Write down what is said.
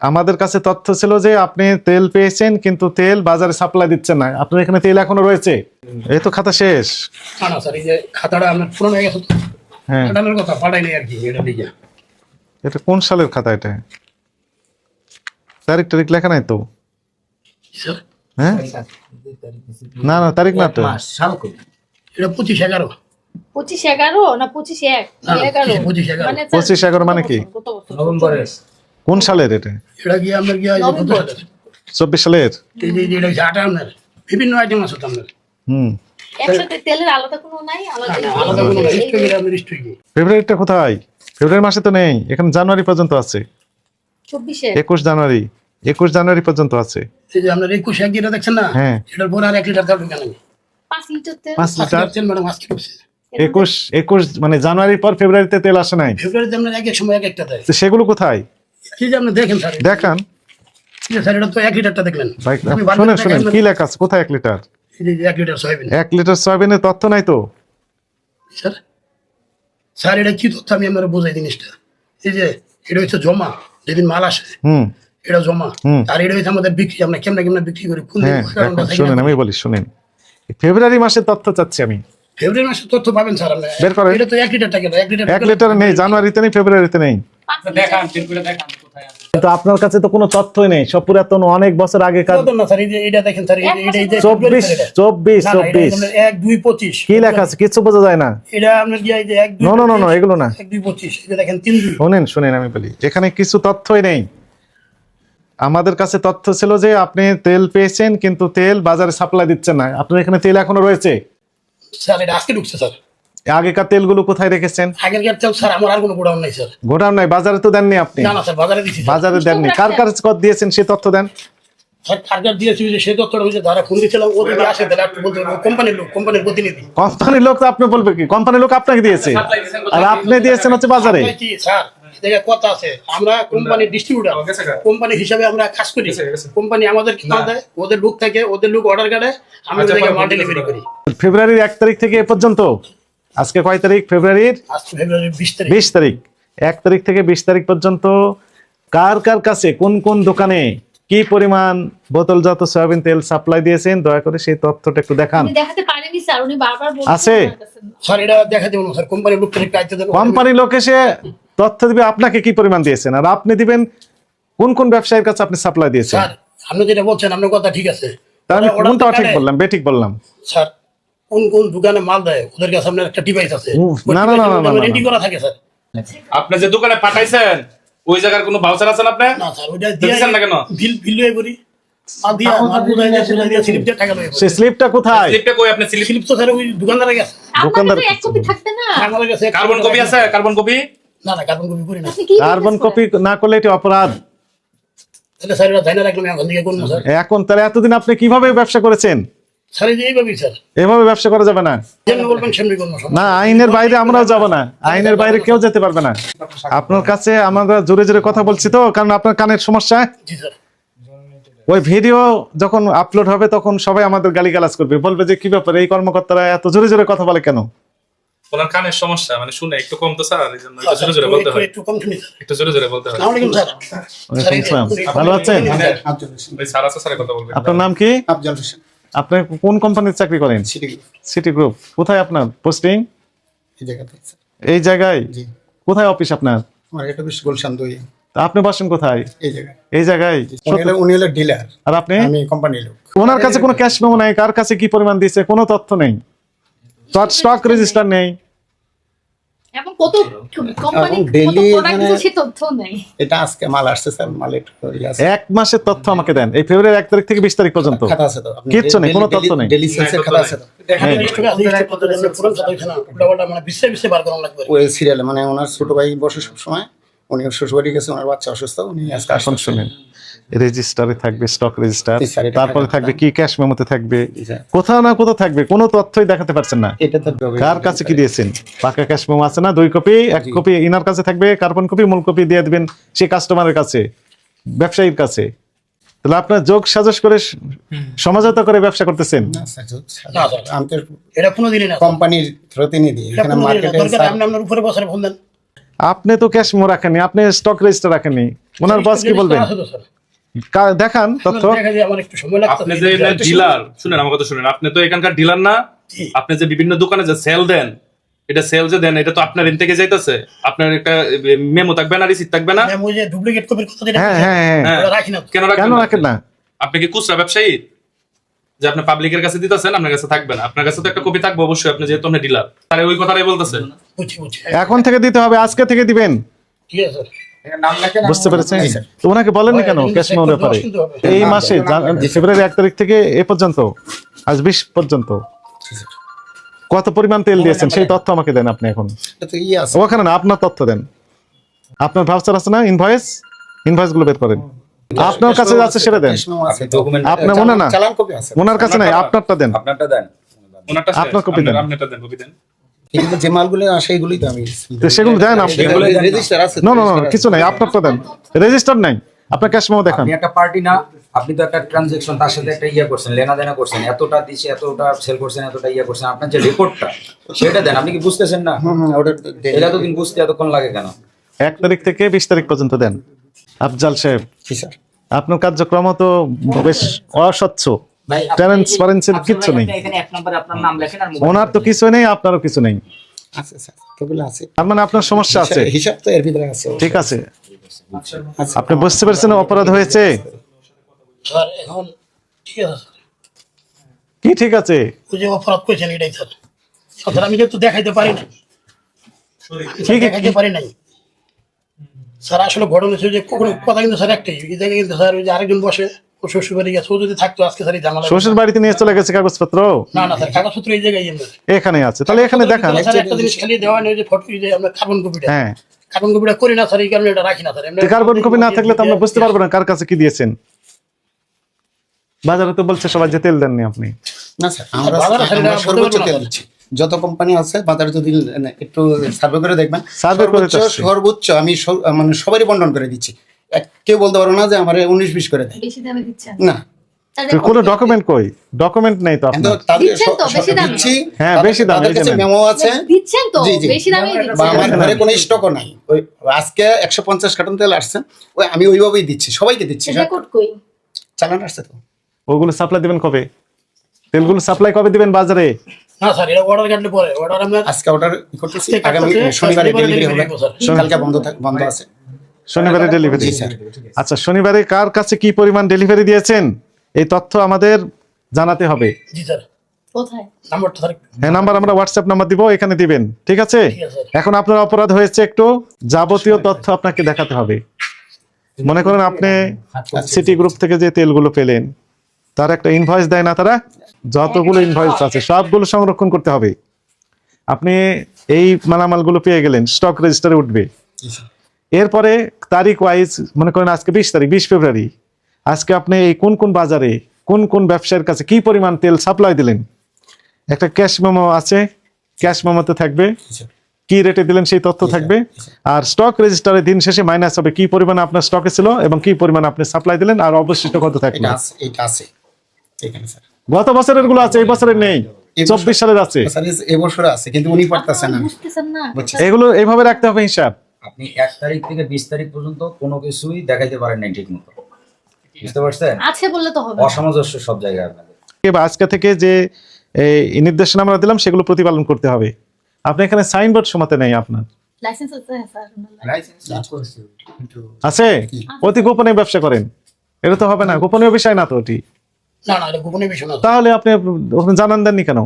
আমাদের কাছে তথ্য ছিল যে আপনি তেল পেয়েছেন কিন্তু তেল বাজারে সাপ্লাই দিচ্ছেন না। আপনার এখানে তেল এখনও রয়েছে? এই তো খাতা শেষ। না না স্যার এই যে খাতাটা আপনার পুরনো হয়ে গেছে হ্যাঁ। কথা পাঠাই আর কি এটা এটা কোন সালের খাতা এটা? তারিখ টারিখ লেখা নাই তো? হ্যাঁ? না না তারিখ না তো। এটা পঁচিশ এগারো। পঁচিশ এগারো না পঁচিশ এক? এগারো। মানে পঁচিশ এগারো মানে কি? নভেম্বরের। কোন সালের এটা? এটা গিয়ে আপনার গিয়ে। চব্বিশ সালের? আপনার? বিভিন্ন আইটেম আছে আপনার। হুম। একসাথে তেলের আলাদা কোনো নাই? আলাদা না, না, আলাদা কোনো এই- স্টক আপনার স্টক ফেব্রুয়ারিটা কোথায়? ফেব্রুয়ারি মাসে তো নেই। এখানে জানুয়ারি পর্যন্ত আছে। একুশ জানুয়ারি। একুশ জানুয়ারি পর্যন্ত আছে। এই যে আপনার একুশ এক যেটা দেখছেন না? হ্যাঁ। এটার পরে আর এক লিটার তেল ঢুকে নেই। পাঁচ লিটার তেল? পাঁচ লিটার? তেল ম্যাডাম আজকে ঢুকছে একুশ একুশ মানে জানুয়ারির পর ফেব্রুয়ারিতে তেল আসে নাই। ফেব্রুয়ারিতে আপনার এক এক সময় এক একটা দেয়। তো সেগুলো কোথায়? যে আপনি দেখেন স্যার দেখান। স্যার এটা তো এক লিটারটা দেখলেন। ভাই আমি বারবার শুনেন শুনেন কি লেখা আছে? কোথায় এক লিটার? এক লিটার সয়াবিন। এক লিটার সয়াবিনের তথ্য নাই তো? স্যার স্যার এটা কি তথ্য? আমি আপনার বোঝাই জিনিসটা। এই যে এটা হচ্ছে জমা যেদিন মাল আসে এটা জমা। আর এটা হচ্ছে আমাদের বিক্রি আমরা কেমনে কেমনে বিক্রি করি কোন দিন হ্যাঁ শুনেন আমি বলি শুনেন। ফেব্রুয়ারি মাসের তথ্য চাচ্ছি আমি। ফেব্রুয়ারি মাসে তথ্য পাবেন স্যার আপনি। বের করেন। এটা তো এক লিটার টাকা এক লিটার এক লিটার নেই জানুয়ারিতে নেই ফেব্রুয়ারিতে নেই। পাঁচ দেখান দেখান। কিন্তু আপনার কাছে তো কোনো তথ্যই নেই। সব পুরাতন অনেক বছর আগেকার না স্যার এই যে এটা দেখেন স্যার এই যে- এটা এই যে চব্বিশ। চব্বিশ কি লেখা আছে? কিছু বোঝা যায় না। এগুলো না। এক দুই পঁচিশ এটা দেখেন তিন দুই। শুনেন শুনেন আমি বলি এখানে কিছু তথ্যই নেই। আমাদের কাছে তথ্য ছিল যে আপনি তেল পেয়েছেন কিন্তু তেল বাজারে সাপ্লাই দিচ্ছেন না। আপনার এখানে তেল এখনও রয়েছে? স্যার এটা আজকে ঢুকছে স্যার। আগেকার তেলগুলো কোথায় রেখেছেন? আগের গাড়ি তেল স্যার আমার আর কোনো গোডাউন নাই স্যার। গোডাউন নাই বাজারে তো দেননি আপনি? না না স্যার বাজারে স্যার। বাজারে দেননি। কার কার কত দিয়েছেন সে তথ্য দেন? স্যার টার্গেট দিয়েছি যে সেই তথ্যটা হচ্ছে যারা ফোন দিয়েছিলাম ও যদি আসে তাহলে একটু বলতে কোম্পানির লোক কোম্পানির প্রতিনিধি। কোম্পানির লোক তো আপনি বলবে কি? কোম্পানির লোক আপনাকে দিয়েছে। আর আপনি দিয়েছেন হচ্ছে বাজারে। আপনার কি স্যার? কথা আছে। আমরা কোম্পানির ডিস্ট্রিবিউটার কোম্পানি হিসাবে আমরা কাজ করি। কোম্পানি আমাদের মাল দেয় ওদের লোক থাকে ওদের লোক অর্ডার কাটে আমরা আচ্ছা, মাল ডেলিভারি করি। ফেব্রুয়ারির এক তারিখ থেকে এ পর্যন্ত? আজকে কয় তারিখ? ফেব্রুয়ারির? বিশ তারিখ। এক তারিখ থেকে বিশ তারিখ পর্যন্ত কার কার কাছে কোন কোন দোকানে কি পরিমাণ বোতলজাত সয়াবিন তেল সাপ্লাই দিয়েছেন? দয়া করে সেই তথ্যটা একটু দেখান। উনি দেখাতে পারেনি স্যার উনি বারবার বলছেন আছে? কোম্পানি লোক এসে তথ্য দিবে আপনাকে কি পরিমাণ দিয়েছেন? আর আপনি দিবেন কোন কোন ব্যবসায়ীর কাছে আপনি সাপ্লাই দিয়েছেন? আপনি যেটা বলছেন আপনার কথা ঠিক আছে। আমি ওরা কোনটা ঠিক বললাম বেঠিক বললাম। স্যার কোন কোন দোকানে মাল দেয়? ওদের কাছে আপনার একটা ডিভাইস আছে। উফ, না, না, না, না, না, না। রেডি করা থাকে স্যার। আপনি যে দোকানে পাঠাইছেন ওই জায়গার কোনো ভাউচার আছে না আপনি না স্যার ওইটা দিয়েছেন না কেন? বিল বিল স্লিপটা কোথায়? স্লিপটা কই? আপনি স্লিপ তো স্যার ওই দোকানদারের কাছে। দোকানদার এক কপি থাকবে না? কার্বন কপি আছে? কার্বন কপি না না কার্বন কপি করি না। কার্বন কপি না করলে এটি অপরাধ। এখন তাহলে এতদিন আপনি কীভাবে ব্যবসা করেছেন? স্যার এই যে এইভাবেই স্যার। এভাবে ব্যবসা করা যাবে না। বলবেন। না আইনের বাইরে আমরাও যাব না। আইনের বাইরে কেউ যেতে পারবে না। আপনার কাছে আমরা জোরে জোরে কথা বলছি তো কারণ আপনার কানের সমস্যা। জি স্যার। ওই ভিডিও যখন আপলোড হবে তখন সবাই আমাদের গালিগালাজ করবে। বলবে যে কি ব্যাপার? এই কর্মকর্তারা এত জোরে জোরে কথা বলে কেন? ওনার কানের সমস্যা মানে শুনে একটু কম তো স্যার এই জন্য একটু জোরে জোরে বলতে হয়। একটু কম শুনি একটু জোরে জোরে বলতে হয়। আসসালামু আলাইকুম স্যার। স্যার, এই যে- আসসালাম। ভালো আছেন? স্যার আছে স্যারের কথা বলবেন। আপনার নাম কি? আফজাল হোসেন। আপনি কোন কোম্পানির চাকরি করেন? সিটি সিটি গ্রুপ কোথায় আপনার পোস্টিং এই জায়গায়? কোথায় অফিস আপনার? আমার গুলশান দুই। আপনি বাসেন কোথায়? এই জায়গায়। এই জায়গায়? উনি হলো ডিলার আর আপনি? আমি কোম্পানির লোক। ওনার কাছে কোনো ক্যাশ মেমো নাই? কার কাছে কি পরিমাণ দিয়েছে কোনো তথ্য নেই। স্টক রেজিস্টার নেই। এবং কত কোম্পানি মানে- তথ্য নেই। এটা আজকে মাল আসছে স্যার মাল একটু আছে। এক মাসের তথ্য আমাকে দেন। এই ফেব্রুয়ারি এক তারিখ থেকে বিশ তারিখ পর্যন্ত। খাতা আছে তো আপনি কিচ্ছু নেই, কোনো তথ্য নেই। sales এর খাতা আছে তো। দেখেন এই স্টকে আছে, এই পুরো খাতা ওইখানে, উল্টাপাল্টা মানে বিশ্বে বিশ্বে বার করা লাগবে। ওই সিরিয়ালে মানে ওনার ছোট ভাই বসে সব সময় উনি শ্বশুরবাড়ি গেছে ওনার বাচ্চা অসুস্থ উনি আজকে আসছেন। শুনেন। রেজিস্টারে থাকবে স্টক রেজিস্টার তারপরে থাকবে। কি ক্যাশ মেমোতে থাকবে? কোথাও না কোথাও থাকবে কোনো তথ্যই দেখাতে পারছেন না। কার কাছে কি দিয়েছেন? পাকা ক্যাশ মেমো আছে না? দুই কপি এক কপি ইনার কাছে থাকবে কার্বন কপি মূল কপি দিয়ে দিবেন সেই কাস্টমারের কাছে ব্যবসায়ীর কাছে। তাহলে আপনার যোগ সাজস করে স- সমঝোতা করে ব্যবসা করতেছেন। এটা কোনোদিনই না কোম্পানির প্রতিনিধি এখানে মার্কেটে আপনি আপনার উপরে বসারে ফোন দেন। আপনি তো ক্যাশ মেমো রাখেননি আপনি স্টক রেজিস্টার রাখেননি। ওনার বস কি বলবেন? দেখান তথ্য। আমার একটু সময় লাগতো আপনি যে ডিলার শুনেন আমার কথা শুনেন আপনি তো এখানকার ডিলার না আপনি যে বিভিন্ন দোকানে যে সেল দেন এটা সেল যে দেন এটা তো আপনার এন থেকে যাইতেছে। আপনার একটা মেমো থাকবে না রিসিট থাকবে না? ম্যাম, যে ডুপ্লিকেট কপির কথা যেটা হ্যাঁ হ্যাঁ হ্যাঁ। ওটা রাখি না কেন রাখেন রাখেন না? আপনি কি খুচরা ব্যবসায়ী? যে আপনি পাবলিকের কাছে দিতেছেন আপনার কাছে থাকবে না। আপনার কাছে তো একটা কপি থাকবে অবশ্যই আপনি যেহেতু আপনি ডিলার তাহলে ওই কথাটাই বলতেছেন। এখন থেকে দিতে হবে আজকে থেকে দিবেন। ঠিক আছে বুঝতে পেরেছেন? তো ওনাকে বলেননি কেন? হ্যাঁ, ক্যাশ মেমোর ব্যাপারে। এই মাসে ফেব্রুয়ারি এক তারিখ থেকে এ পর্যন্ত আজ বিশ পর্যন্ত। কত পরিমাণ তেল দিয়েছেন? সেই তথ্য আমাকে দেন আপনি এখন। ওখানে না আপনার তথ্য দেন। আপনার ভাউচার আছে না? ইনভয়েস ইনভয়েসগুলো বের করেন। আপনার কাছে আছে সেটা দেন। আপনার মনে না? চালান ওনার কাছে নাই আপনারটা দেন। আপনারটা দেন। আপনার copy দেন। আপনারটা দেন কপি দেন। কিন্তু যে মালগুলো আসে এগুলোই তো আমি সেগুলো দেন আপনি। সেগুলো দেন না। রেজিস্টার আছে না না না কিছু নাই আপনারটা দেন। রেজিস্টার নাই আপনার ক্যাশ মেমো দেখান। একটা পার্টি না আপনি তো একটা ট্রানজেকশন তার সাথে একটা ইয়ে করছেন লেনা করছেন এতটা দিছে এতটা সেল করছেন এতটা ইয়ে করছেন আপনার যে রিপোর্টটা সেটা দেন আপনি কি বুঝতেছেন না? এটা তো দিন বুঝতে এতক্ষণ লাগে কেন? এক তারিখ থেকে বিশ তারিখ পর্যন্ত দেন। আফজাল সাহেব জি আপনার কার্যক্রম তো বেশ অস্বচ্ছ ট্রান্সপারেন্সির ভাই, নেই। আপনি এখানে এক নম্বরে আপনার নাম লেখেন আর মোবাইল ওনার তো কিছু নেই আপনারও কিছু নেই। আছে স্যার কপিগুলো আছে। তার মানে আপনার সমস্যা আছে। হিসাব- হিসাব তো এর ভিতরে আছে। ঠিক আছে। আছে। আপনি বুঝতে পেরেছেন অপরাধ হয়েছে? স্যার এখন ঠিক আছে। স্যার কি ঠিক আছে? ওই যে অপরাধ করেছেন এটাই স্যার স্যার আমি কিন্তু দেখাইতে পারি না। ঠিক দেখাইতে পারি নাই। স্যার আসলে ঘটনা হচ্ছে যে কোনো কথা কিন্তু স্যার একটাই। এই জায়গায় কিন্তু স্যার ওই যে আরেকজন বসে। ও শ্বশুর বাড়ি গেছে। ও যদি থাকতো আজকে স্যার এই শ্বশুর বাড়িতে নিয়ে চলে গেছে কাগজপত্র? না না স্যার কাগজপত্র এই জায়গায় এখানে আছে। তাহলে এখানে দেখান। স্যার একটা জিনিস খালি দেওয়া নেই যে ফটো যে আমরা কার্বন কপিটা হ্যাঁ। কার্বন কপিটা করি না স্যার এই কারণে এটা রাখি না স্যার। কার্বন কপি না থাকলে তো আমরা বুঝতে পারব না কার কাছে কি দিয়েছেন। বাজারে তো বলছে সবাই যে তেল দেননি আপনি। না স্যার আমরা সর্বোচ্চ তেল। দিচ্ছি। যত কোম্পানি আছে বাজারে যদি একটু সার্ভে করে দেখবেন Survey করে সর্বোচ্চ আমি মানে সবারই বন্টন করে দিচ্ছি। এক- কেউ বলতে পারো না যে আমার উনিশ বিশ করে দেয়। বেশি দামে দিচ্ছেন? না। কোনো ডকুমেন্ট কই? ডকুমেন্ট নেই তো আপনার। দিচ্ছেন তো, বেশি সব হ্যাঁ, বেশি দামে, তাদের কাছে মেমো আছে। দিচ্ছেন তো জি, জি। বেশি দামে দিচ্ছেন। আমার ঘরে কোনো স্টকও নাই। ওই আজকে একশো পঞ্চাশ কার্টন তেল আসছে। ওই আমি ওইভাবেই দিচ্ছি সবাইকে দিচ্ছি। রেকর্ড কই? চালান আসছে তো। ওগুলো সাপ্লাই দিবেন কবে? তেলগুলো সাপ্লাই কবে দিবেন বাজারে? না স্যার এটা অর্ডার কাটলে পরে। অর্ডার আমরা আজকে অর্ডার করতেছি। আগামী শনিবারে শনিবারে ডেলিভারি হবে। delivery হবে, স্যার। কালকে বন্ধ বন্ধ আছে। শনিবারে ডেলিভারি আচ্ছা শনিবারে কার কাছে কি পরিমাণ ডেলিভারি দিয়েছেন? এই তথ্য আমাদের জানাতে হবে। জি স্যার। কোথায়? নাম্বারটা স্যার হ্যাঁ নাম্বার আমরা হোয়াটসঅ্যাপ নাম্বার দিব এখানে দিবেন ঠিক আছে? এখন আপনার অপরাধ হয়েছে একটু যাবতীয় তথ্য আপনাকে দেখাতে হবে। মনে করেন আপনি সিটি গ্রুপ থেকে যে তেলগুলো পেলেন তার একটা ইনভয়েস দেয় না তারা? যতগুলো ইনভয়েস আছে সবগুলো সংরক্ষণ করতে হবে। আপনি এই মালামালগুলো পেয়ে গেলেন স্টক রেজিস্টারে উঠবে। জি স্যার। এরপরে তারিখ ওয়াইজ মনে করেন আজকে বিশ তারিখ বিশ ফেব্রুয়ারি আজকে আপনি এই কোন কোন বাজারে কোন কোন ব্যবসায়ীর কাছে কি পরিমাণ তেল সাপ্লাই দিলেন? একটা ক্যাশ মেমো আছে ক্যাশ মেমোতে থাকবে। কি রেটে দিলেন সেই তথ্য থাকবে। আর স্টক রেজিস্টারে দিন শেষে মাইনাস হবে কি পরিমাণ আপনার স্টকে ছিল এবং কি পরিমাণ আপনি সাপ্লাই দিলেন আর অবশিষ্ট কত থাকবে গত বছরেরগুলো আছে এই বছরের নেই চব্বিশ সালের আছে। স্যার আছে কিন্তু উনি পারতেছেন না। আপনারা বুঝতেছেন না। বুঝছি। এগুলো এইভাবে রাখতে হবে হিসাব। আপনি এক তারিখ থেকে বিশ তারিখ পর্যন্ত কোনো কিছুই দেখাইতে পারেন নাই ঠিক মতো বুঝতে পারছেন? আছে বললে তো হবে অসামঞ্জস্য সব জায়গায় আপনাদের। বা আজকে থেকে যে এই নির্দেশনা আমরা দিলাম সেগুলো প্রতিপালন করতে হবে। আপনি এখানে সাইনবোর্ড সমাতে নেই আপনার। লাইসেন্স আছে হ্যাঁ, আছে। অতি গোপনে ব্যবসা করেন। এটা তো হবে না গোপনীয় বিষয় না তো ওটি না না গোপনীয় বিষয় না তাহলে আপনি আপনি জানান দেননি কেন?